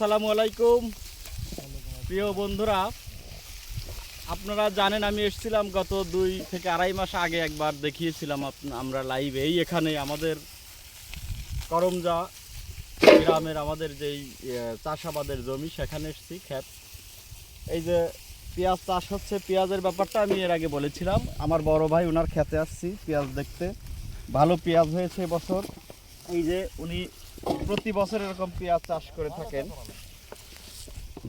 আসসালামু আলাইকুম। প্রিয় বন্ধুরা, আপনারা জানেন আমি এসেছিলাম গত দুই থেকে আড়াই মাস আগে একবার দেখিয়েছিলাম আমরা লাইভে এই এখানে আমাদের করমজা গ্রামের আমাদের যেই চাষাবাদের জমি, সেখানে এসেছি, ক্ষেত। এই যে পেঁয়াজ চাষ হচ্ছে, পেঁয়াজের ব্যাপারটা আমি এর আগে বলেছিলাম। আমার বড় ভাই, ওনার খেতে আসছি পেঁয়াজ দেখতে। ভালো পেঁয়াজ হয়েছে এবছর এই যে উনি প্রতি বছর এরকম পেঁয়াজ চাষ করে থাকেন।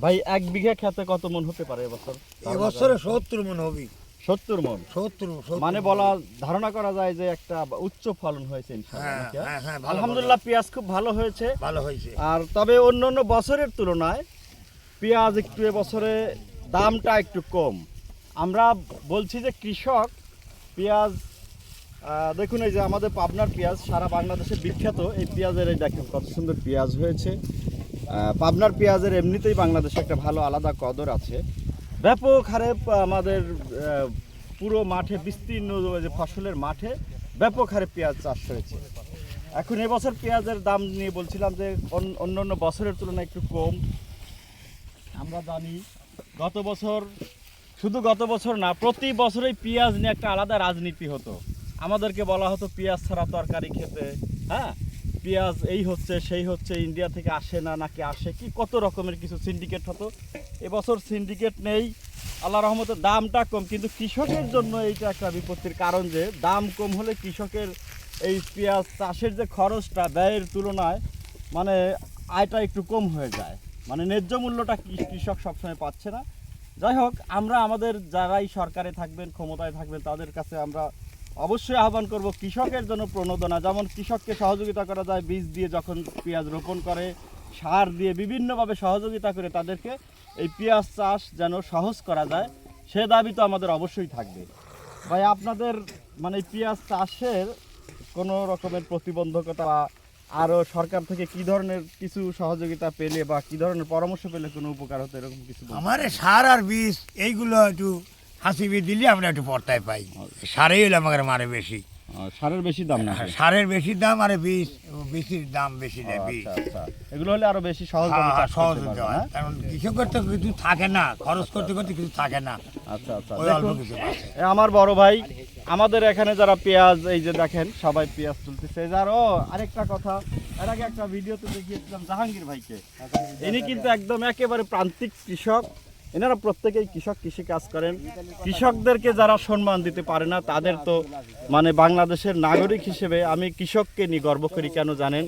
ভাই এক বিঘা খেতে কত মন হতে পারে এবছর? এবছরে সত্তর মন হবি সত্তর মন? সত্তর মানে বলা ধারণা করা যায় যে একটা উচ্চ ফলন হয়েছে হ্যাঁ? হ্যাঁ হ্যাঁ আলহামদুলিল্লাহ পেঁয়াজ খুব ভালো হয়েছে। ভালো, হয়েছে। আর তবে অন্য অন্য বছরের তুলনায় পেঁয়াজ একটু এবছরে দামটা একটু কম। আমরা বলছি যে কৃষক পেঁয়াজ দেখুন এই যে আমাদের পাবনার পেঁয়াজ, সারা বাংলাদেশে বিখ্যাত। এই পেঁয়াজের এই দেখেন কত সুন্দর পেঁয়াজ হয়েছে। পাবনার পেঁয়াজের এমনিতেই বাংলাদেশে একটা ভালো আলাদা কদর আছে। ব্যাপক হারে আমাদের পুরো মাঠে, বিস্তীর্ণ যে ফসলের মাঠে ব্যাপক হারে পেঁয়াজ চাষ হয়েছে। এখন এবছর পেঁয়াজের দাম নিয়ে বলছিলাম যে অন্য অন্য বছরের তুলনায় একটু কম। আমরা জানি, গত বছর, শুধু গত বছর না, প্রতি বছরই পেঁয়াজ নিয়ে একটা আলাদা রাজনীতি হতো। আমাদেরকে বলা হতো পেঁয়াজ ছাড়া তরকারি খেতে হ্যাঁ? পেঁয়াজ এই হচ্ছে, সেই হচ্ছে, ইন্ডিয়া থেকে আসে না, নাকি আসে? কি কত রকমের কিছু সিন্ডিকেট হতো? এবছর সিন্ডিকেট নেই। আল্লাহ রহমতের দামটা কম, কিন্তু কৃষকের জন্য এইটা একটা বিপত্তির কারণ যে, দাম কম হলে কৃষকের এই পেঁয়াজ চাষের যে খরচটা ব্যয়ের তুলনায় মানে আয়টা একটু কম হয়ে যায়। মানে ন্যায্য মূল্যটা কৃষক সবসময় পাচ্ছে না। যাই হোক, আমরা আমাদের যারাই সরকারে থাকবেন, ক্ষমতায় থাকবেন, তাদের কাছে আমরা অবশ্যই আহ্বান করব কৃষকের জন্য প্রণোদনা যেমন কৃষককে সহযোগিতা করা যায়, বীজ দিয়ে যখন পেঁয়াজ রোপণ করে, সার দিয়ে বিভিন্নভাবে সহযোগিতা করে তাদেরকে এই পেঁয়াজ চাষ যেন সহজ করা যায়, সে দাবি তো আমাদের অবশ্যই থাকবে ভাই, আপনাদের মানে পেঁয়াজ চাষের কোনো রকমের প্রতিবন্ধকতা বা আরও সরকার থেকে কি ধরনের কিছু সহযোগিতা পেলে বা কি ধরনের পরামর্শ পেলে কোনো উপকার হতো এরকম কিছু। আমার সার আর বীজ, এইগুলো একটু হাসিবি দিলে আমরা একটু পর্তায় পাই। সারেই হলো আমাদের মারে বেশি। সারের বেশি দাম না সারের বেশি দাম আর বীজ বীজের দাম বেশি দেয় বীজ আচ্ছা আচ্ছা। এগুলো হলে আরও বেশি সহজ হ্যাঁ, হ্যাঁ, সহজ হতে হয়। কারণ কৃষকের তো কিছু থাকে না খরচ করতে করতে কিছু থাকে না। আচ্ছা আচ্ছা। আমার বড় ভাই আমাদের এখানে যারা পেঁয়াজ এই যে দেখেন সবাই পেঁয়াজ তুলতেছে। যার ও আরেকটা কথা এর আগে একটা ভিডিও ভিডিওতে দেখিয়েছিলাম জাহাঙ্গীর ভাইকে। ইনি কিন্তু একদম একেবারে প্রান্তিক কৃষক। এনারা প্রত্যেকেই কৃষক, কৃষি কাজ করেন। কৃষকদেরকে যারা সম্মান দিতে পারে না, তাদের তো মানে বাংলাদেশের নাগরিক হিসেবে আমি কৃষককে নিয়ে গর্ব করি, কেন জানেন?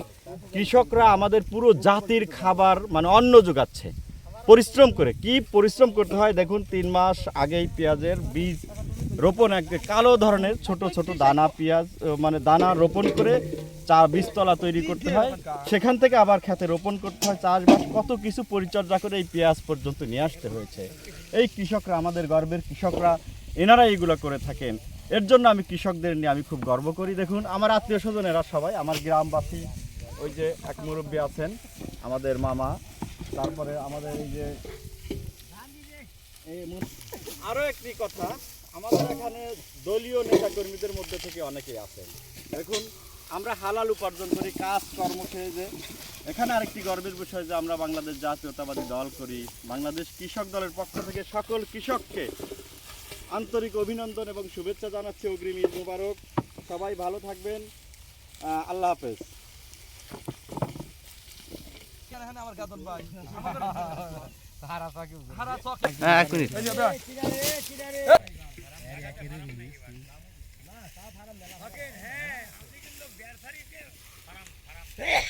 কৃষকরা আমাদের পুরো জাতির খাবার মানে অন্ন যোগাচ্ছে। পরিশ্রম করে। কি পরিশ্রম করতে হয়? দেখুন, তিন মাস আগেই পেঁয়াজের বীজ রোপণ এক কালো ধরনের ছোট ছোট দানা পেঁয়াজ মানে দানা রোপণ করে চা বীজতলা তৈরি করতে হয়। সেখান থেকে আবার খেতে রোপণ করতে হয়। চাষবাস কত কিছু পরিচর্যা করে এই পেঁয়াজ পর্যন্ত নিয়ে আসতে হয়েছে। এই কৃষকরা, আমাদের গর্বের কৃষকরা, এনারা এইগুলো করে থাকেন। এর জন্য আমি কৃষকদের নিয়ে আমি খুব গর্ব করি। দেখুন, আমার আত্মীয় স্বজন এরা সবাই, আমার গ্রামবাসী, ওই যে এক মুরব্বী আছেন, আমাদের মামা, তারপরে আমাদের এই যে এই মুর- আরও একটি কথা, আমাদের এখানে দলীয় নেতা কর্মীদের মধ্যে থেকে অনেকেই আছেন। দেখুন আমরা হালাল উপার্জন করি কাজ কর্ম খেয়ে যে এখানে আরেকটি গর্বের বিষয় যে আমরা বাংলাদেশ জাতীয়তাবাদী দল করি বাংলাদেশ কৃষক দলের পক্ষ থেকে সকল কৃষককে আন্তরিক অভিনন্দন এবং শুভেচ্ছা জানাচ্ছি অগ্রিম ঈদ মুবারক সবাই ভালো থাকবেন আল্লাহ হাফেজ হ্যাঁ এক মিনিট Yeah.